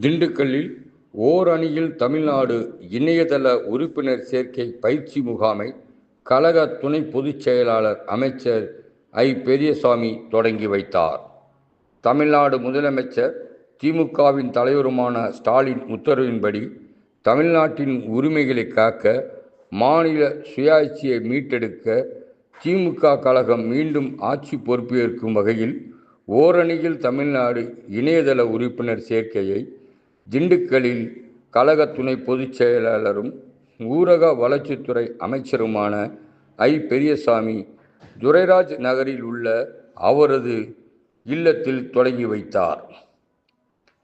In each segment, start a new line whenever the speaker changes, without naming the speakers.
திண்டுக்கல்லில் ஓரணியில் தமிழ்நாடு இணையதள உறுப்பினர் சேர்க்கை பயிற்சி முகாமை கழக துணை பொதுச் செயலாளர் அமைச்சர் ஐ. பெரியசாமி தொடங்கி வைத்தார். தமிழ்நாடு முதலமைச்சர் திமுகவின் தலைவருமான ஸ்டாலின் உத்தரவின்படி தமிழ்நாட்டின் உரிமைகளை காக்க மாநில சுயாட்சியை மீட்டெடுக்க திமுக கழகம் மீண்டும் ஆட்சி பொறுப்பேற்கும் வகையில் ஓரணியில் தமிழ்நாடு இணையதள உறுப்பினர் சேர்க்கையை திண்டுக்கலில் கழக துணை பொதுச் செயலாளரும் ஊரக வளர்ச்சித்துறை அமைச்சருமான ஐ. பெரியசாமி துரைராஜ் நகரில் உள்ள அவரது இல்லத்தில் தொடங்கி வைத்தார்.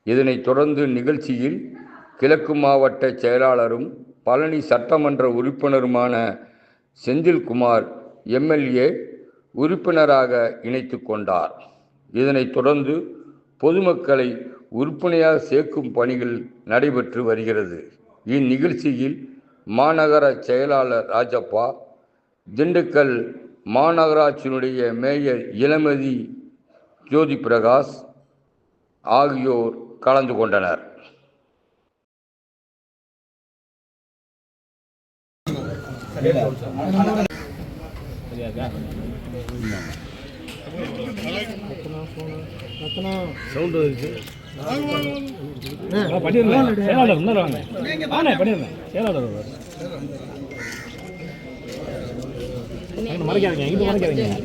இதனைத் தொடர்ந்து நிகழ்ச்சியில் கிழக்கு மாவட்ட செயலாளரும் பழனி சட்டமன்ற உறுப்பினருமான செந்தில்குமார் எம்எல்ஏ உறுப்பினராக இணைத்து கொண்டார். இதனைத் தொடர்ந்து பொதுமக்களை உறுப்பினையாக சேர்க்கும் பணிகள் நடைபெற்று வருகிறது. இந்நிகழ்ச்சியில் மாநகர செயலாளர் ராஜப்பா திண்டுக்கல் மாநகராட்சியினுடைய மேயர் இளமதி ஜோதி பிரகாஷ் ஆகியோர் கலந்து கொண்டனர்.
சவுண்டு வருது
ஆ, பண்ணிடலாம் செயலாளர் முன்னாடி வாங்க. ஆனே பண்ணிடலாம் செயலாளர் மறைக்காதீங்க இங்கிட்டு மறைக்காதீங்க.